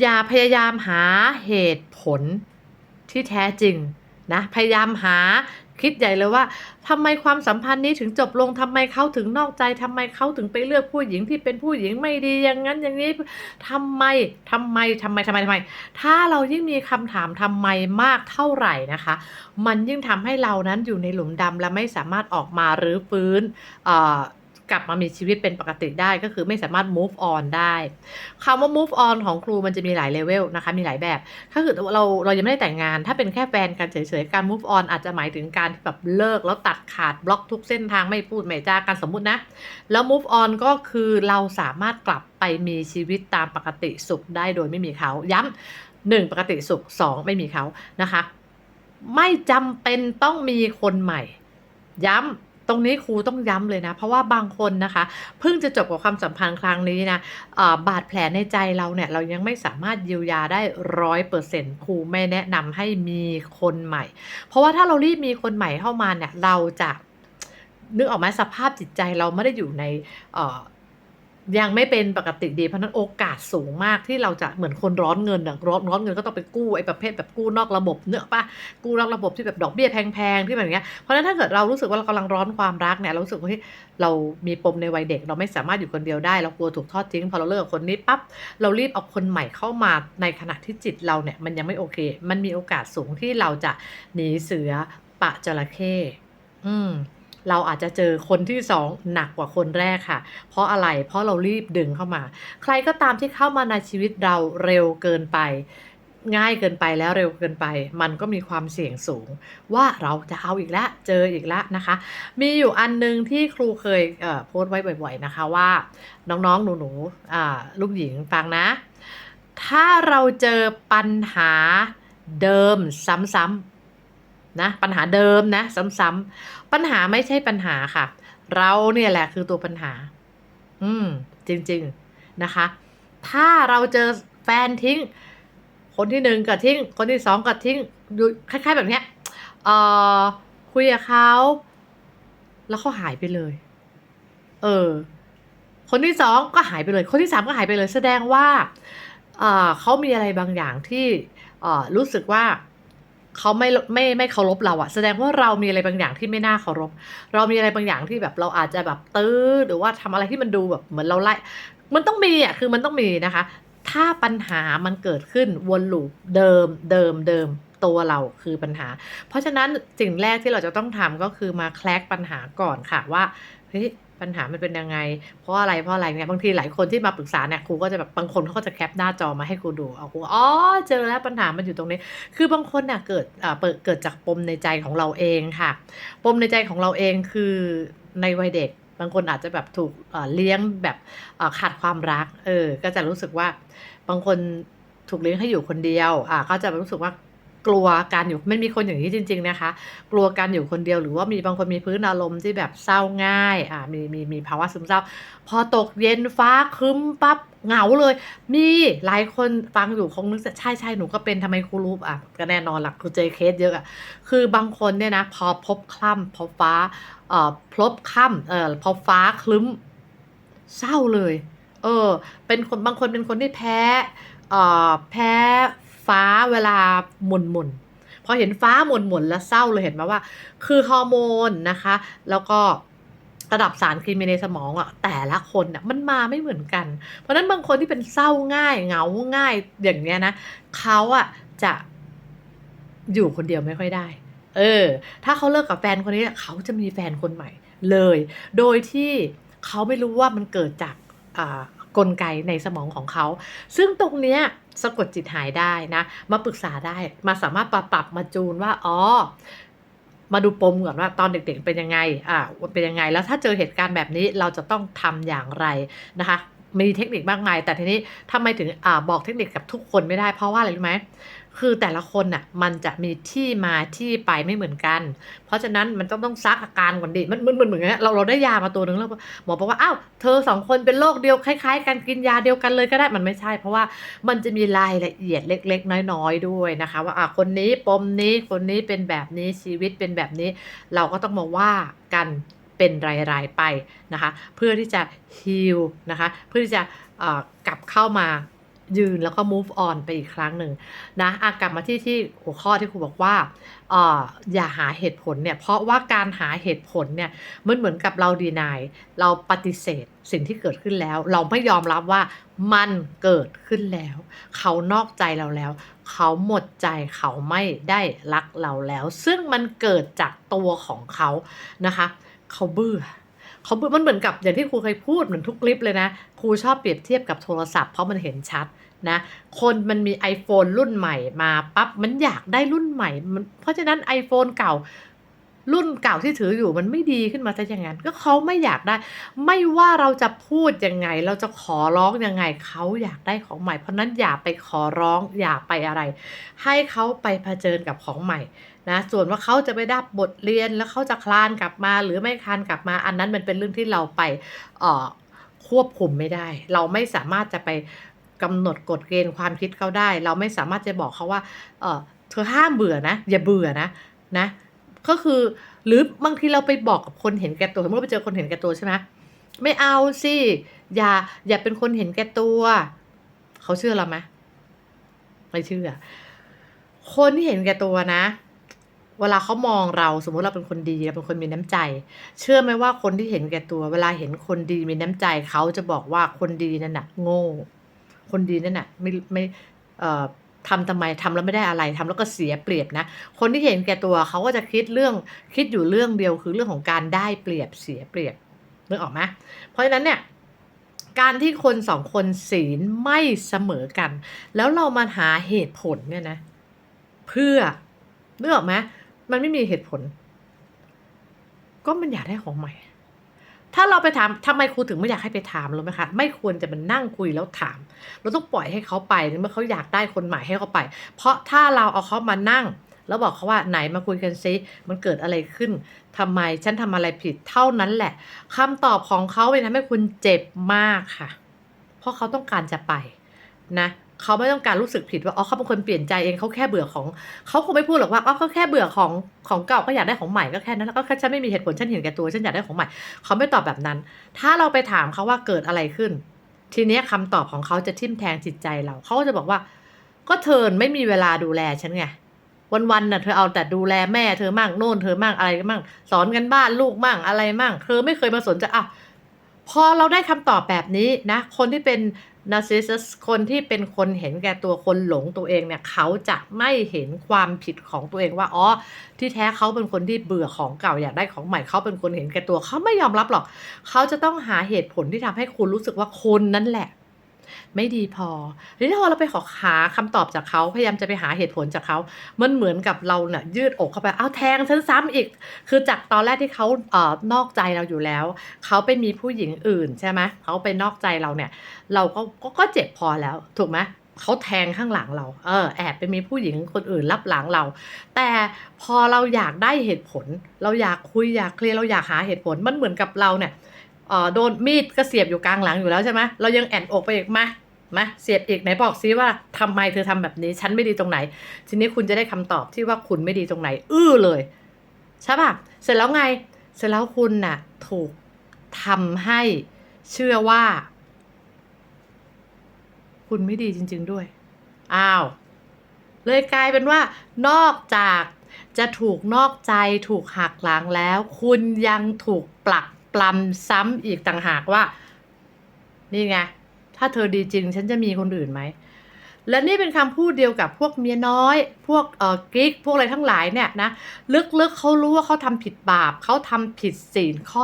อย่าพยายามหาเหตุผลที่แท้จริงนะพยายามหาคิดใหญ่เลยว่าทำไมความสัมพันธ์นี้ถึงจบลงทำไมเขาถึงนอกใจทำไมเขาถึงไปเลือกผู้หญิงที่เป็นผู้หญิงไม่ดีอย่างนั้นอย่างนี้ทำไมทำไมทำไมทำไมทำไม ถ้าเรายิ่งมีคำถามทำไมมากเท่าไหร่นะคะ มันยิ่งทำให้เรานั้นอยู่ในหลุมดำและไม่สามารถออกมาหรือฟื้นเอ่อ กลับมามีชีวิตเป็นปกติได้ก็คือไม่สามารถ move on ได้คำว่า move on ของครูมันจะมีหลายเลเวลนะคะมีหลายแบบถ้าเกิดเราเรายังไม่ได้แต่งงาน ถ้าเป็นแค่แฟนกันเฉยๆการ move on อาจจะหมายถึงการที่แบบเลิกแล้วตัดขาดบล็อกทุกเส้นทางไม่พูดไม่จากันสมมุตินะ แล้ว move on ก็คือเราสามารถกลับไปมีชีวิตตามปกติสุขได้โดยไม่มีเขาย้ำหนึ่งปกติสุขสองไม่มีเขานะคะ ไม่จำเป็นต้องมีคนใหม่ ย้ำ ตรงนี้ครูต้องย้ำเลยนะ เพราะว่าบางคนนะคะ เพิ่งจะจบกับความสัมพันธ์ครั้งนี้นะบาดแผลในใจเราเนี่ยเรายังไม่สามารถเยียวยาได้ร้อยเปอร์เซ็นต์ครูไม่แนะนำให้มีคนใหม่ เพราะว่าถ้าเรารีบมีคนใหม่เข้ามาเนี่ยเราจะนึกออกไหมสภาพจิตใจเราไม่ได้อยู่ใน ยังไม่เป็นปกติดีเพราะนั้นโอกาสสูงมากที่เราจะเหมือนคนร้อนเงินอะร้อนร้อนเงินก็ต้องไปกู้ไอ้ประเภทแบบกู้นอกระบบเนื้อะปะกู้นอกระบบที่แบบดอกเบี้ยแพงๆที่แบบเนี้ยเพราะฉะนั้นถ้าเกิดเรารู้สึกว่าเรากำลังร้อนความรักเนี่ยเรารู้สึกว่าที่เรามีปมในวัยเด็ก เราไม่สามารถอยู่คนเดียวได้ เรากลัวถูกทอดทิ้งพอเราเลิกคนนี้ปั๊บเรารีบเอาคนใหม่เข้ามาในขณะที่จิตเราเนี่ยมันยังไม่โอเค มันมีโอกาสสูงที่เราจะหนีเสือปะจระเข้อืม เราอาจจะเจอคนที่สองหนักกว่าคนแรกค่ะ เพราะอะไรเพราะเรารีบดึงเข้ามา ใครก็ตามที่เข้ามาในชีวิตเราเร็วเกินไปง่ายเกินไปแล้วเร็วเกินไป มันก็มีความเสี่ยงสูง ว่าเราจะเอาอีกแล้วเจออีกแล้วนะคะ มีอยู่อันหนึงที่ครูเคยเโพสต์ไว้บ่อย ๆนะคะว่า น้องๆหนูๆลูกหญิงฟังนะ ถ้าเราเจอปัญหาเดิมซ้ำๆ นะปัญหาเดิมนะ ซ้ำๆปัญหาไม่ใช่ปัญหาค่ะ เราเนี่ยแหละคือตัวปัญหา อืม จริง ๆนะคะ ถ้าเราเจอแฟนทิ้ง คนที่หนึ่งก็ทิ้ง คนที่สองก็ทิ้งอยู่คล้าย ๆ แบบเนี้ยเออคุยกับเขาแล้วเขาหายไปเลย เออ คนที่สองก็หายไปเลย คนที่สามก็หายไปเลย แสดงว่าเออเขามีอะไรบางอย่างที่เออรู้สึกว่า เขาไม่ไม่ไม่เคารพเราอะแสดงว่าเรามีอะไรบางอย่างที่ไม่น่าเคารพ เรามีอะไรบางอย่างที่แบบเราอาจจะแบบตื้อหรือว่าทำอะไรที่มันดูแบบเหมือนเราไล่มันต้องมีอะคือมันต้องมีนะคะ ถ้าปัญหามันเกิดขึ้นวนลูปเดิมเดิมเดิมตัวเราคือปัญหา เพราะฉะนั้นสิ่งแรกที่เราจะต้องทำก็คือมาแคลกปัญหาก่อนค่ะว่าเฮ้ย ปัญหามันเป็นยังไง เพราะอะไรเพราะอะไรเนี่ยบางทีหลายคนที่มาปรึกษาเนี่ยครูก็จะแบบบางคนเขาก็จะแคปหน้าจอมาให้ครูดูเอาครูอ๋อเจอแล้วปัญหามันอยู่ตรงนี้ คือบางคนเนี่ยเกิดเปิดเกิดจากปมในใจของเราเองค่ะ ปมในใจของเราเองคือในวัยเด็ก บางคนอาจจะแบบถูกเลี้ยงแบบขาดความรัก เออ ก็จะรู้สึกว่าบางคนถูกเลี้ยงให้อยู่คนเดียว อ่าก็จะรู้สึกว่า กลัวการอยู่ไม่มีคนอย่างนี้จริง ๆนะคะ กลัวการอยู่คนเดียวหรือว่ามีบางคนมีพื้นอารมณ์ที่แบบเศร้าง่ายอ่ามีมีมีภาวะซึมเศร้า พอตกเย็นฟ้าครึ้มปั๊บเหงาเลย มีหลายคนฟังอยู่คงนึกจะใช่ใช่หนูก็เป็นทำไมครูรู้อะก็แน่นอนหลักครูเจอเคสเยอะอะคือบางคนเนี่ยนะพอพบคล่ำพอฟ้าเอ่อพบค่ำเอ่อพอฟ้าคลึ้มเศร้าเลย เออ เป็นคนบางคนเป็นคนที่แพ้เอ่อแพ้ ฟ้าเวลาหมุนหมุนพอเห็นฟ้าหมุนหมุนแล้วเศร้าเลยเห็นไหมว่า คือฮอร์โมนนะคะ แล้วก็ระดับสารเคมีในสมองอะแต่ละคนน่ะมันมาไม่เหมือนกัน เพราะนั้นบางคนที่เป็นเศร้าง่ายเหงาง่ายอย่างเนี้ยนะเขาอะจะอยู่คนเดียวไม่ค่อยได้ เออ ถ้าเขาเลิกกับแฟนคนนี้เขาจะมีแฟนคนใหม่เลย โดยที่เขาไม่รู้ว่ามันเกิดจากกลไกในสมองของเขา ซึ่งตรงเนี้ย สะกดจิตหายได้นะ มาปรึกษาได้ มาสามารถปรับปรับมาจูนว่า อ๋อ มาดูปมก่อนว่าตอนเด็กๆเป็นยังไง อ่า เป็นยังไง แล้วถ้าเจอเหตุการณ์แบบนี้เราจะต้องทำอย่างไรนะคะ มีเทคนิคมากมาย แต่ทีนี้ทำไมถึง อ่า บอกเทคนิคกับทุกคนไม่ได้ เพราะว่าอะไรรู้ไหม คือแต่ละคนน่ะมันจะมีที่มาที่ไปไม่เหมือนกัน เพราะฉะนั้นมันต้องต้องซักอาการก่อนดิมันมันมันเหมือนเงี้ยเราเราได้ยามาตัวหนึ่งแล้วหมอบอกว่าอ้าวเธอสองคนเป็นโรคเดียวคล้าย ๆ กันกินยาเดียวกันเลยก็ได้มันไม่ใช่ เพราะว่ามันจะมีรายละเอียดเล็ก ๆ น้อยๆด้วยนะคะ ว่าอะคนนี้ปมนี้คนนี้เป็นแบบนี้ชีวิตเป็นแบบนี้ เราก็ต้องมาว่ากันเป็นรายๆไปนะคะ เพื่อที่จะฮีลนะคะ เพื่อที่จะกลับเข้ามา ยืนแล้วก็ move on ไปอีกครั้งหนึ่งนะอากลับมาที่ที่หัวข้อที่ครูบอกว่าอออย่าหาเหตุผลเนี่ย เพราะว่าการหาเหตุผลเนี่ยมันเหมือนกับเราดีนายเราปฏิเสธสิ่งที่เกิดขึ้นแล้ว เราไม่ยอมรับว่ามันเกิดขึ้นแล้ว เขานอกใจเราแล้ว เขาหมดใจเขาไม่ได้รักเราแล้ว ซึ่งมันเกิดจากตัวของเขานะคะ เขาเบื่อ เขาเบื่อมันเหมือนกับอย่างที่ครูเคยพูดเหมือนทุกคลิปเลยนะ ครูชอบเปรียบเทียบกับโทรศัพท์เพราะมันเห็นชัดนะ คนมันมี iPhone รุ่นใหม่มาปั๊บมันอยากได้รุ่นใหม่มันเพราะฉะนั้น iPhone เก่ารุ่นเก่าที่ถืออยู่มันไม่ดีขึ้นมาซะอย่างนั้น ก็เขาไม่อยากได้ ไม่ว่าเราจะพูดยังไง เราจะขอร้องยังไงเขาอยากได้ของใหม่ เพราะนั้นอย่าไปขอร้องอย่าไปอะไร ให้เขาไปเผชิญกับของใหม่ นะส่วนว่าเขาจะไปด้บบทเรียนแล้วเขาจะคลานกลับมา หรือไม่คลานกลับมา อันนั้นมันเป็นเรื่องที่เราไปเอ่อควบคุมไม่ได้ เราไม่สามารถจะไปกำหนดกฎเกณฑ์ความคิดเขาได้ เราไม่สามารถจะบอกเขาว่าเออเธอห้ามเบื่อนะ อย่าเบื่อนะนะ ก็คือหรือบางทีเราไปบอกกับคนเห็นแก่ตัวสมมติเราไปเจอคนเห็นแก่ตัวใช่ไหมไม่เอาสิอย่าอย่าเป็นคนเห็นแก่ตัวเขาเชื่อเราไหมไม่เชื่อ คนที่เห็นแก่ตัวนะ เวลาเขามองเราสมมติเราเป็นคนดีเราเป็นคนมีน้ำใจ เชื่อไหมว่าคนที่เห็นแก่ตัว เวลาเห็นคนดีมีน้ำใจเขาจะบอกว่าคนดีนั่นน่ะ โง่ คนดีนั่นน่ะ ไม่ไม่เอ่อทำทำไมทำแล้วไม่ได้อะไรทำแล้วก็เสียเปรียบนะ คนที่เห็นแก่ตัวเขาก็จะคิดเรื่องคิดอยู่เรื่องเดียวคือเรื่องของการได้เปรียบเสียเปรียบนึกออกไหมเพราะฉะนั้นเนี่ยการที่คนสองคนศีลไม่เสมอกัน แล้วเรามาหาเหตุผลเนี่ยนะ เพื่อนึกออกไหม มันไม่มีเหตุผล ก็มันอยากได้ของใหม่ ถ้าเราไปถามทำไมครูถึงไม่อยากให้ไปถามรู้ไหมคะ ไม่ควรจะมันนั่งคุยแล้วถาม เราต้องปล่อยให้เขาไปเมื่อเขาอยากได้คนใหม่ให้เขาไป เพราะถ้าเราเอาเขามานั่ง แล้วบอกเขาว่าไหนมาคุยกันซิมันเกิดอะไรขึ้นทำไมฉันทำอะไรผิดเท่านั้นแหละคำตอบของเขาเป็นทำให้คุณเจ็บมากค่ะ เพราะเขาต้องการจะไปนะ เขาไม่ต้องการรู้สึกผิดว่าอ๋อเขาเป็นคนเปลี่ยนใจเองเขาแค่เบื่อของเขาคงไม่พูดหรอกว่าอ๋อเขาแค่เบื่อของของเก่าก็อยากได้ของใหม่ก็แค่นั้นแล้วก็ฉันไม่มีเหตุผลฉันเห็นแก่ตัวฉันอยากได้ของใหม่เขาไม่ตอบแบบนั้น ถ้าเราไปถามเขาว่าเกิดอะไรขึ้น ทีนี้ยคำตอบของเขาจะทิ่มแทงจิตใจเราเขาก็จะบอกว่า ก็เธอไม่มีเวลาดูแลฉันไงวันๆน่ะเธอเอาแต่ดูแลแม่เธอมั่งโน่นเธอมั่งอะไรมั่งสอนกันบ้านลูกมั่งอะไรมั่งเธอไม่เคยมาสนใจอะพอเราได้คำตอบแบบนี้นะ คนที่เป็น นาซิสคนที่เป็นคนเห็นแก่ตัวคนหลงตัวเองเนี่ยเขาจะไม่เห็นความผิดของตัวเองว่าอ๋อที่แท้เขาเป็นคนที่เบื่อของเก่าอยากได้ของใหม่เขาเป็นคนเห็นแก่ตัวเขาไม่ยอมรับหรอก เขาจะต้องหาเหตุผลที่ทำให้คุณรู้สึกว่าคนนั่นแหละ ไม่ดีพอทีนี้พอเราไปขอหาคำตอบจากเขาพยายามจะไปหาเหตุผลจากเขามันเหมือนกับเราเนี่ยยืดอกเข้าไปเอาแทงฉันซ้ำอีก คือจากตอนแรกที่เขาเอ่อนอกใจเราอยู่แล้ว เขาไปมีผู้หญิงอื่นใช่ไหมเขาไปนอกใจเราเนี่ย เราก็ก็เจ็บพอแล้วถูกไหมเขาแทงข้างหลังเรา เออ แอบไปมีผู้หญิงคนอื่นรับหลังเรา แต่พอเราอยากได้เหตุผล เราอยากคุยอยากเคลียร์เราอยากหาเหตุผล มันเหมือนกับเราเนี่ย โดนมีดก็เสียบอยู่กลางหลังอยู่แล้วใช่ไหมเรายังแอนอกไปอีกมามาเสียบอีกไหนบอกซิว่าทำไมเธอทำแบบนี้ ฉันไม่ดีตรงไหน ทีนี้คุณจะได้คำตอบที่ว่าคุณไม่ดีตรงไหน อื้อเลย ใช่ป่ะ เสร็จแล้วไง เสร็จแล้วคุณน่ะ ถูกทำให้เชื่อว่า คุณไม่ดีจริง ๆด้วย อ้าว เลยกลายเป็นว่า นอกจากจะถูกนอกใจถูกหักหลังแล้ว คุณยังถูกปลัก ปลำซ้ำอีกต่างหากว่า นี่ไง ถ้าเธอดีจริง ฉันจะมีคนอื่นไหม และนี่เป็นคำพูดเดียวกับพวกเมียน้อย พวกเอ่อกิ๊กพวกอะไรทั้งหลายเนี่ยนะลึกๆเขารู้ว่าเขาทำผิดบาปเขาทำผิดศีลข้อ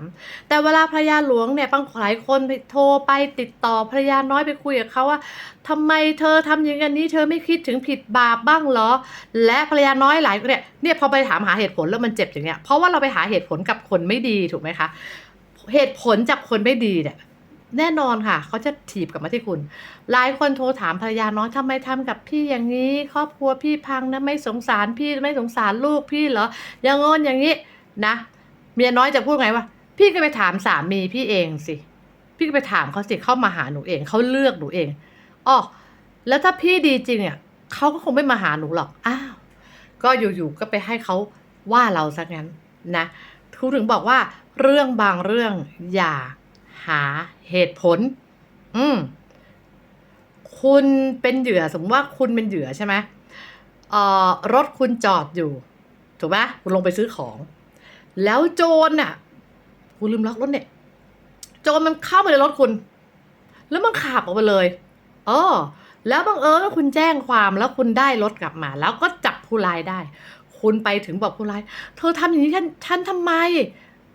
3 แต่เวลาภรรยาหลวงเนี่ยบางหลายคนไปโทรไปติดต่อภรรยาน้อยไปคุยกับเขาว่าทำไมเธอทำอย่างนี้ เธอไม่คิดถึงผิดบาปบ้างเหรอ และภรรยาน้อยหลายเนี่ยเนี่ยพอไปถามหาเหตุผลแล้วมันเจ็บอย่างเงี้ยเพราะว่าเราไปหาเหตุผลกับคนไม่ดีถูกไหมคะเหตุผลจากคนไม่ดีเนี่ย แน่นอนค่ะ เขาจะถีบกลับมาที่คุณ หลายคนโทรถามภรรยาน้อยทำไมทำกับพี่อย่างนี้ ครอบครัวพี่พังนะไม่สงสารพี่ไม่สงสารลูกพี่เหรออย่างงอนอย่างนี้นะ เมียน้อยจะพูดไงว่า พี่ก็ไปถามสามีพี่เองสิ พี่ก็ไปถามเขาสิเข้ามาหาหนูเองเขาเลือกหนูเองอ๋อแล้วถ้าพี่ดีจริงอะเขาก็คงไม่มาหาหนูหรอกอ้าวก็อยู่ๆก็ไปให้เขาว่าเราซะงั้นนะครูถึงบอกว่าเรื่องบางเรื่องอย่าหา เหตุผล อืม คุณเป็นเหยื่อสมมติว่าคุณเป็นเหยื่อใช่ไหมเอ่อรถคุณจอดอยู่ ถูกไหมคุณลงไปซื้อของ แล้วโจรน่ะคุณลืมล็อกรถเนี่ย โจรมันเข้ามาในรถคุณ แล้วมันขับออกไปเลยเออแล้วบังเอิญว่าคุณแจ้งความแล้วคุณได้รถกลับมา แล้วก็จับผู้ร้ายได้ คุณไปถึงบอกผู้ร้าย เธอทำอย่างนี้ฉันฉันทำไม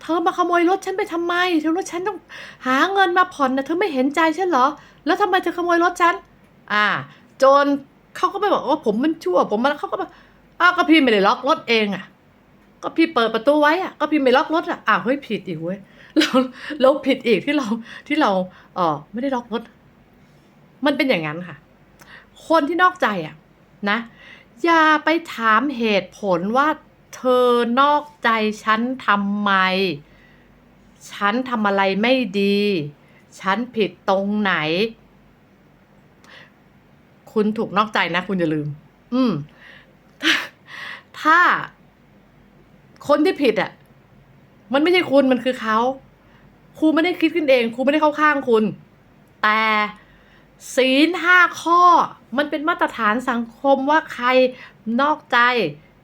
เธอมาขโมยรถฉันไปทำไม เธอรถฉันต้องหาเงินมาผ่อนนะเธอไม่เห็นใจฉันเหรอ แล้วทำไมเธอขโมยรถฉัน อ่า โจรเขาก็ไปบอกว่าผมมันชั่ว ผมมันเขาก็บอกอ้าวก็พี่ไม่ได้ล็อกรถเองอะ ก็พี่เปิดประตูไว้อะ ก็พี่ไม่ล็อกรถอะ อ้าวเฮ้ยผิดอีกเว้ยเราเราผิดอีกที่เราที่เราเออไม่ได้ล็อกรถ มันเป็นอย่างนั้นค่ะ คนที่นอกใจอะนะ อย่าไปถามเหตุผลว่า เธอนอกใจฉันทำไม ฉันทำอะไรไม่ดี ฉันผิดตรงไหน คุณถูกนอกใจนะ คุณอย่าลืม อืม ถ้าถ้าคนที่ผิดอะ มันไม่ใช่คุณมันคือเขาครูไม่ได้คิดขึ้นเองครูไม่ได้เข้าข้างคุณ แต่ศีลห้าข้อ มันเป็นมาตรฐานสังคมว่าใครนอกใจ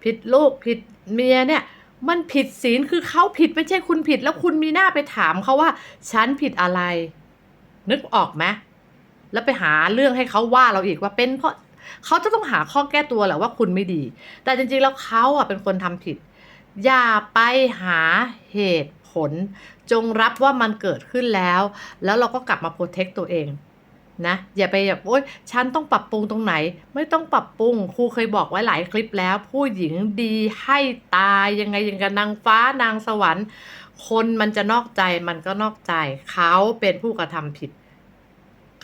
ผิดลูกผิด เมียเนี่ยมันผิดศีลคือเขาผิดไม่ใช่คุณผิด แล้วคุณมีหน้าไปถามเขาว่า ฉันผิดอะไร นึกออกไหมแล้วไปหาเรื่องให้เขาว่าเราอีกว่าเป็นเพราะเขาจะต้องหาข้อแก้ตัวแหละว่าคุณไม่ดี แต่จริงๆแล้วเขาอะเป็นคนทำผิด อย่าไปหาเหตุผล จงรับว่ามันเกิดขึ้นแล้ว แล้วเราก็กลับมาโปรเทคตัวเอง นะอย่าไปแบบโอ๊ยฉันต้องปรับปรุงตรงไหน ไม่ต้องปรับปรุงครูเคยบอกไว้หลายคลิปแล้ว ผู้หญิงดีให้ตายยังไงยังกับนางฟ้านางสวรรค์ คนมันจะนอกใจมันก็นอกใจ เขาเป็นผู้กระทำผิด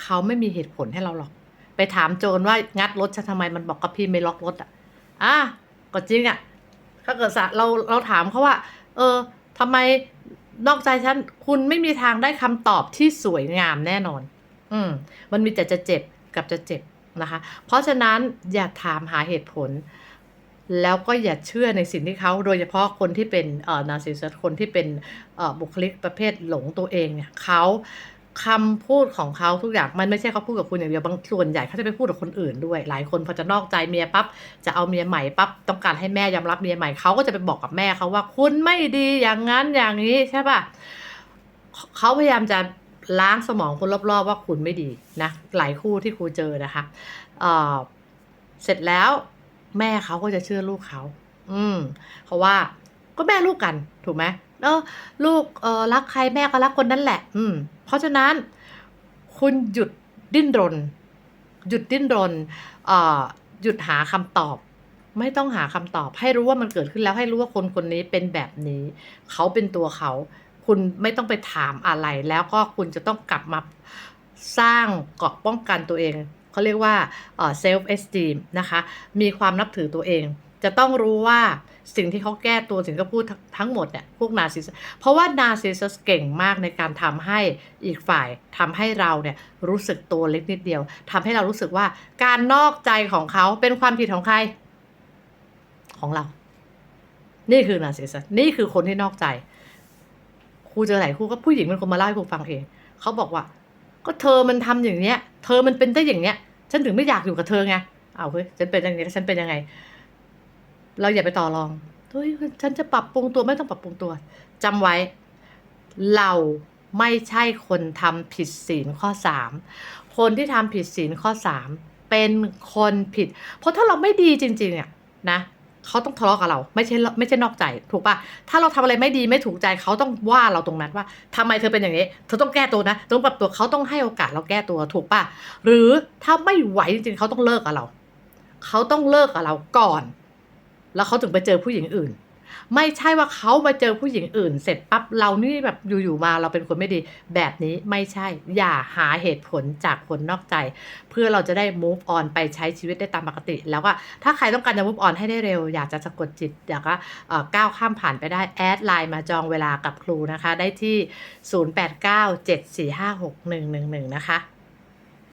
เขาไม่มีเหตุผลให้เราหรอก ไปถามโจรว่างัดรถฉันทำไมมันบอกกับพี่ไม่ล็อกรถอะอะก็จริงอะถ้าเกิดเราเราถามเขาว่า เออทำไมนอกใจฉันคุณไม่มีทางได้คำตอบที่สวยงามแน่นอน อืมมันมีแต่จะเจ็บกับจะเจ็บนะคะ เพราะฉะนั้นอย่าถามหาเหตุผล แล้วก็อย่าเชื่อในสิ่งที่เขาโดยเฉพาะคนที่เป็นเอ่อนาร์ซิสคนที่เป็นเอ่อบุคลิกประเภทหลงตัวเองเนี่ยเขาคำพูดของเขาทุกอย่างมันไม่ใช่เขาพูดกับคุณอย่างเดียวบางส่วนใหญ่เขาจะไปพูดกับคนอื่นด้วย หลายคนพอจะนอกใจเมียปั๊บจะเอาเมียใหม่ปั๊บต้องการให้แม่ยอมรับเมียใหม่เขาก็จะไปบอกกับแม่เขาว่าคุณไม่ดีอย่างนั้นอย่างนี้ใช่ป่ะเขาพยายามจะ ล้างสมองคนรอบๆ ว่าคุณไม่ดีนะหลายคู่ที่ครูเจอนะคะเเสร็จแล้วแม่เขาก็จะเชื่อลูกเขา อืมเพราะว่าก็แม่ลูกกันถูกไหมเออลูกเออรักใครแม่ก็รักคนนั้นแหละ อืม เพราะฉะนั้นคุณหยุดดิ้นรน หยุดดิ้นรนเอ่อหยุดหาคำตอบ ไม่ต้องหาคำตอบ ให้รู้ว่ามันเกิดขึ้นแล้วให้รู้ว่าคนคนนี้เป็นแบบนี้ เขาเป็นตัวเขา คุณไม่ต้องไปถามอะไร แล้วก็คุณจะต้องกลับมาสร้างเกราะป้องกันตัวเอง เขาเรียกว่าเอ่อ self esteem นะคะ มีความนับถือตัวเอง จะต้องรู้ว่าสิ่งที่เขาแก้ตัวสิ่งที่เขาพูดทั้งหมดเนี่ยพวกนาซิสเพราะว่านาซิสเก่งมากในการทำให้อีกฝ่ายทำให้เราเนี่ยรู้สึกตัวเล็กนิดเดียวทำให้เรารู้สึกว่าการนอกใจของเขาเป็นความผิดของใคร ของเรา นี่คือนาซิสนี่คือคนที่นอกใจ ครูเจอหลายครูก็ผู้หญิงเป็นคนมาเล่าให้ครูฟังเองเขาบอกว่า ก็เธอมันทำอย่างเนี้ย เธอมันเป็นได้อย่างเนี้ย ฉันถึงไม่อยากอยู่กับเธอไงเอาเฮ้ยฉันเป็นอย่างนี้ฉันเป็นยังไง เราอย่าไปต่อรองเฮ้ยฉันจะปรับปรุงตัวไม่ต้องปรับปรุงตัวจำไว้ เราไม่ใช่คนทำผิดศีลข้อสามคนที่ทำผิดศีลข้อสามเป็นคนผิด เพราะถ้าเราไม่ดีจริงๆอะนะ เขาต้องทะเลาะกับเรา ไม่ใช่ไม่ใช่นอกใจ ถูกปะถ้าเราทำอะไรไม่ดีไม่ถูกใจเขาต้องว่าเราตรงนั้นว่าทำไมเธอเป็นอย่างนี้ เธอต้องแก้ตัวนะต้องปรับตัวเขาต้องให้โอกาสเราแก้ตัวถูกปะหรือถ้าไม่ไหวจริงๆเขาต้องเลิกกับเรา เขาต้องเลิกกับเราก่อน แล้วเขาถึงไปเจอผู้หญิงอื่น ไม่ใช่ว่าเขามาเจอผู้หญิงอื่น เสร็จปั๊บเรานี่แบบอยู่ๆมาเราเป็นคนไม่ดีแบบนี้ไม่ใช่ อย่าหาเหตุผลจากคนนอกใจ เพื่อเราจะได้ move on ไปใช้ชีวิตได้ตามปกติ แล้วก็ถ้าใครต้องการจะ move on ให้ได้เร็ว อยากจะสะกดจิตอยากจะเอ่อก้าวข้ามผ่านไปได้แอดไลน์มาจองเวลากับครูนะคะ ได้ที่ 0897456111 นะคะ